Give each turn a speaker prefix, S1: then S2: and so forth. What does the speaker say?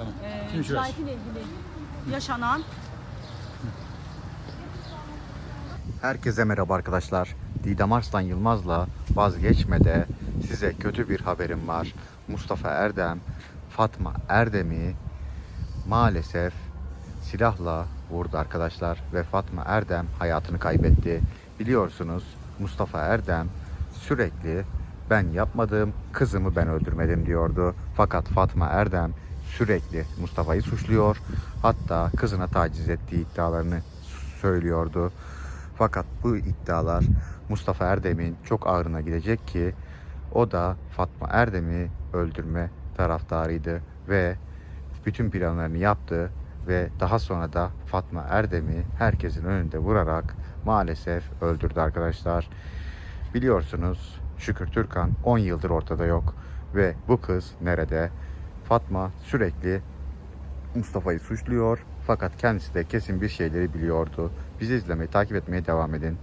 S1: Tamam.
S2: e,
S1: Şimdi şurası.
S2: cinayetiyle ilgili yaşanan
S3: Herkese merhaba arkadaşlar. Didem Arslan Yılmaz'la vazgeçmede size kötü bir haberim var. Mustafa Erdem, Fatma Erdem'i maalesef silahla vurdu arkadaşlar ve Fatma Erdem hayatını kaybetti. Biliyorsunuz Mustafa Erdem sürekli ben yapmadım, kızımı ben öldürmedim diyordu. Fakat Fatma Erdem sürekli Mustafa'yı suçluyor. Hatta kızına taciz ettiği iddialarını söylüyordu. Fakat bu iddialar Mustafa Erdem'in çok ağrına gidecek ki o da Fatma Erdem'i öldürme taraftarıydı ve bütün planlarını yaptı ve daha sonra da Fatma Erdem'i herkesin önünde vurarak maalesef öldürdü arkadaşlar. Biliyorsunuz Şükür Türkan 10 yıldır ortada yok ve bu kız nerede? Fatma sürekli Mustafa'yı suçluyor fakat kendisi de kesin bir şeyleri biliyordu. Bizi izlemeyi, takip etmeye devam edin.